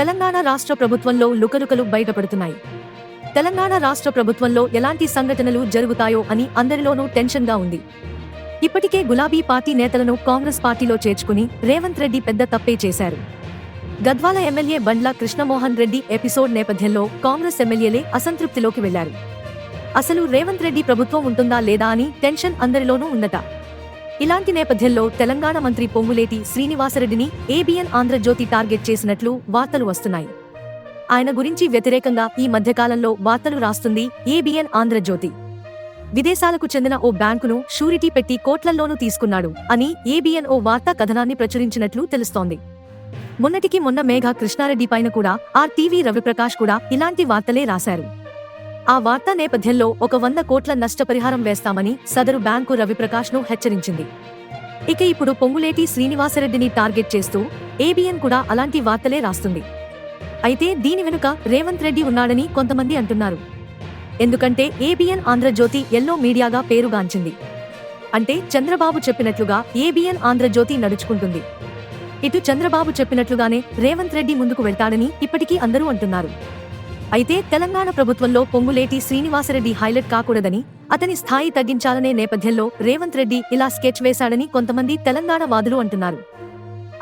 తెలంగాణ రాష్ట్ర ప్రభుత్వంలో లుకలుకలు బయటపడుతున్నాయి. తెలంగాణ రాష్ట్ర ప్రభుత్వంలో ఎలాంటి సంఘటనలు జరుగుతాయో అని అందరిలోనూ టెన్షన్గా ఉంది. ఇప్పటికే గులాబీ పార్టీ నేతలను కాంగ్రెస్ పార్టీలో చేర్చుకుని రేవంత్ రెడ్డి పెద్ద తప్పే చేశారు. గద్వాల ఎమ్మెల్యే బండ్ల కృష్ణమోహన్ రెడ్డి ఎపిసోడ్ నేపథ్యంలో కాంగ్రెస్ ఎమ్మెల్యేలే అసంతృప్తిలోకి వెళ్ళారు. అసలు రేవంత్ రెడ్డి ప్రభుత్వం ఉంటుందా లేదా అని టెన్షన్ అందరిలోనూ ఉందట ఇలాంటి నేపథ్యంలో తెలంగాణ మంత్రి పొంగులేటి శ్రీనివాసరెడ్డిని ఏబిఎన్ ఆంధ్రజ్యోతి టార్గెట్ చేసినట్లు వార్తలు వస్తున్నాయి. ఆయన గురించి వ్యతిరేకంగా ఈ మధ్యకాలంలో వార్తలు రాస్తుంది ఏబిఎన్ ఆంధ్రజ్యోతి. విదేశాలకు చెందిన ఓ బ్యాంకును షూరిటీ పెట్టి కోట్లల్లోనూ తీసుకున్నాడు అని ఏబిఎన్ ఓ వార్తా కథనాన్ని ప్రచురించినట్లు తెలుస్తోంది. మొన్నటికి మొన్న మేఘ కృష్ణారెడ్డి పైన కూడా ఆర్టీవీ రవిప్రకాష్ కూడా ఇలాంటి వార్తలే రాశారు. ఆ వార్తా నేపథ్యంలో ఒక వంద కోట్ల నష్టపరిహారం వేస్తామని సదరు బ్యాంకు రవిప్రకాష్ను హెచ్చరించింది. ఇక ఇప్పుడు పొంగులేటి శ్రీనివాసరెడ్డిని టార్గెట్ చేస్తూ ఏబిఎన్ కూడా అలాంటి వార్తలే రాస్తుంది. అయితే దీని వెనుక రేవంత్ రెడ్డి ఉన్నాడని కొంతమంది అంటున్నారు. ఎందుకంటే ఏబిఎన్ ఆంధ్రజ్యోతి ఎల్లో మీడియాగా పేరుగాంచింది. అంటే చంద్రబాబు చెప్పినట్లుగా ఏబిఎన్ ఆంధ్రజ్యోతి నడుచుకుంటుంది. ఇటు చంద్రబాబు చెప్పినట్లుగానే రేవంత్ రెడ్డి ముందుకు వెళ్తాడని ఇప్పటికీ అందరూ అంటున్నారు. అయితే తెలంగాణ ప్రభుత్వంలో పొంగులేటి శ్రీనివాసరెడ్డి హైలైట్ కాకూడదని అతని స్థాయి తగ్గించాలనే నేపథ్యంలో రేవంత్ రెడ్డి ఇలా స్కెచ్ వేశాడని కొంతమంది తెలంగాణ వాదులు అంటున్నారు.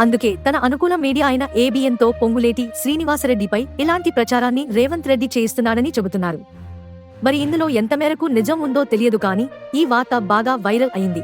అందుకే తన అనుకూల మీడియా అయిన ఏబిఎన్తో పొంగులేటి శ్రీనివాసరెడ్డిపై ఇలాంటి ప్రచారాన్ని రేవంత్ రెడ్డి చేయిస్తున్నాడని చెబుతున్నారు. మరి ఇందులో ఎంత మేరకు నిజం ఉందో తెలియదు కానీ ఈ వార్త బాగా వైరల్ అయింది.